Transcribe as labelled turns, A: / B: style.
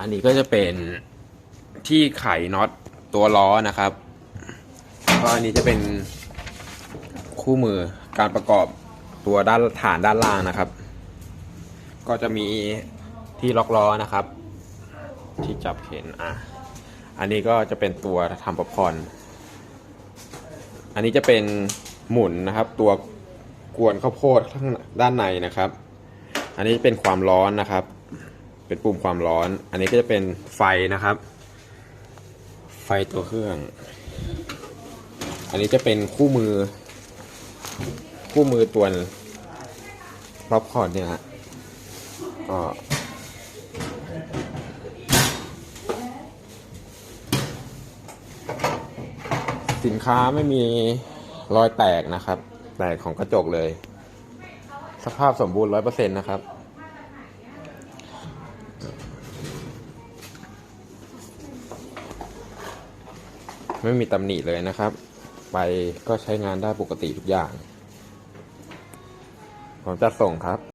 A: อันนี้ก็จะเป็นที่ไขน็อตตัวล้อนะครับ ก็อันนี้จะเป็นคู่มือการประกอบตัวด้านฐานด้านล่างนะครับ ก็จะมีที่ล็อกล้อนะครับ ที่จับเข็นอะอันนี้ก็จะเป็นตัวทำป๊อปคอนอันนี้จะเป็นหมุนนะครับ ตัวกวนข้าวโพดข้างด้านในนะครับ อันนี้เป็นความร้อนนะครับ เป็นปุ่มความร้อน อันนี้ก็จะเป็นไฟนะครับ ไฟตัวเครื่อง อันนี้จะเป็นคู่มือ คู่มือตัวป๊อปคอร์นเนี่ยฮะก็สินค้าไม่มีรอยแตกนะครับ แตกของกระจกเลย สภาพสมบูรณ์ร้อยเปอร์เซ็นต์นะครับ ไม่มีตำหนิเลยนะครับ ไปก็ใช้งานได้ปกติทุกอย่าง ผมจะส่งครับ